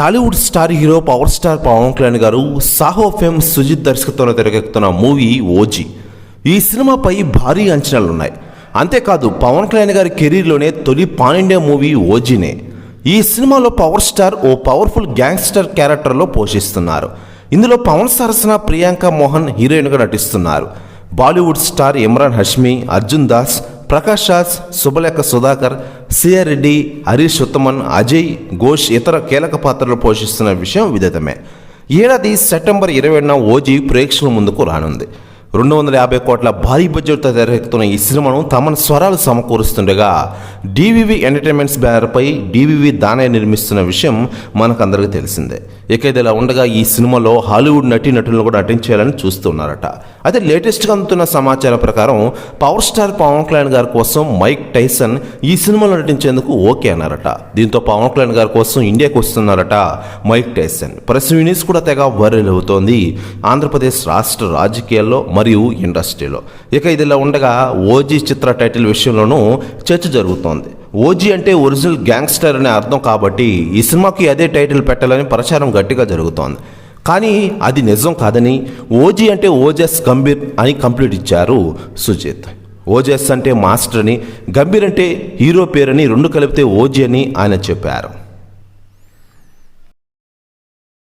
Tollywood star hero power star Pawan Kalyan garu Saaho fame Sujith దర్శకత్వంలో తెరకెక్కుతున్న movie OG. ఈ సినిమాపై భారీ అంచనాలు ఉన్నాయి అంతేకాదు పవన్ కళ్యాణ్ గారి కెరీర్లోనే తొలి పాన్ ఇండియా మూవీ ఓజీనే. ఈ సినిమాలో పవర్ స్టార్ ఓ పవర్ఫుల్ గ్యాంగ్స్టర్ క్యారెక్టర్లో పోషిస్తున్నారు. ఇందులో పవన్ సరసన ప్రియాంక మోహన్ హీరోయిన్గా నటిస్తున్నారు. Bollywood star Emraan Hashmi Arjun Das Prakash Raj Subhalekha Sudhakar CR Reddy Harish Uthaman Ajay Ghosh ఇతర కీలక పాత్రలు పోషిస్తున్న విషయం విదితమే. ఏడాది సెప్టెంబర్ ఇరవైన ఓజీ ప్రేక్షకుల ముందుకు రానుంది. రెండు వందల యాభై కోట్ల భారీ బడ్జెట్తో తెరకెక్కుతున్న ఈ సినిమాను తమను స్వరాలు సమకూరుస్తుండగా డివివి ఎంటర్టైన్మెంట్స్ బ్యానర్పై డివివి దానయ్య నిర్మిస్తున్న విషయం మనకందరికీ తెలిసిందే. ఇక ఇదిలా ఉండగా ఈ సినిమాలో హాలీవుడ్ నటీ నటులను కూడా నటించాలని చూస్తున్నారట. అయితే లేటెస్ట్గా అందుతున్న సమాచారం ప్రకారం పవర్ స్టార్ పవన్ కళ్యాణ్ గారి కోసం మైక్ టైసన్ ఈ సినిమాలో నటించేందుకు ఓకే అన్నారట. దీంతో పవన్ కళ్యాణ్ గారి కోసం ఇండియాకు వస్తున్నారట మైక్ టైసన్. ప్రెస్ యూనిస్ కూడా తెగ వైరల్ అవుతోంది. ఆంధ్రప్రదేశ్ రాష్ట్ర రాజకీయాల్లో మరియు ఇండస్ట్రీలో. ఇక ఇదిలా ఉండగా ఓజీ చిత్ర టైటిల్ విషయంలోనూ చర్చ జరుగుతోంది. ఓజీ అంటే ఒరిజినల్ గ్యాంగ్స్టర్ అనే అర్థం కాబట్టి ఈ సినిమాకి అదే టైటిల్ పెట్టాలని ప్రచారం గట్టిగా జరుగుతోంది. కానీ అది నిజం కాదని ఓజీ అంటే ఓజస్ గంభీర్ అని కంప్లీట్ ఇచ్చారు సుజిత్. ఓజస్ అంటే మాస్టర్ అని గంభీర్ అంటే హీరో పేరని రెండు కలిపితే ఓజీ అని ఆయన చెప్పారు.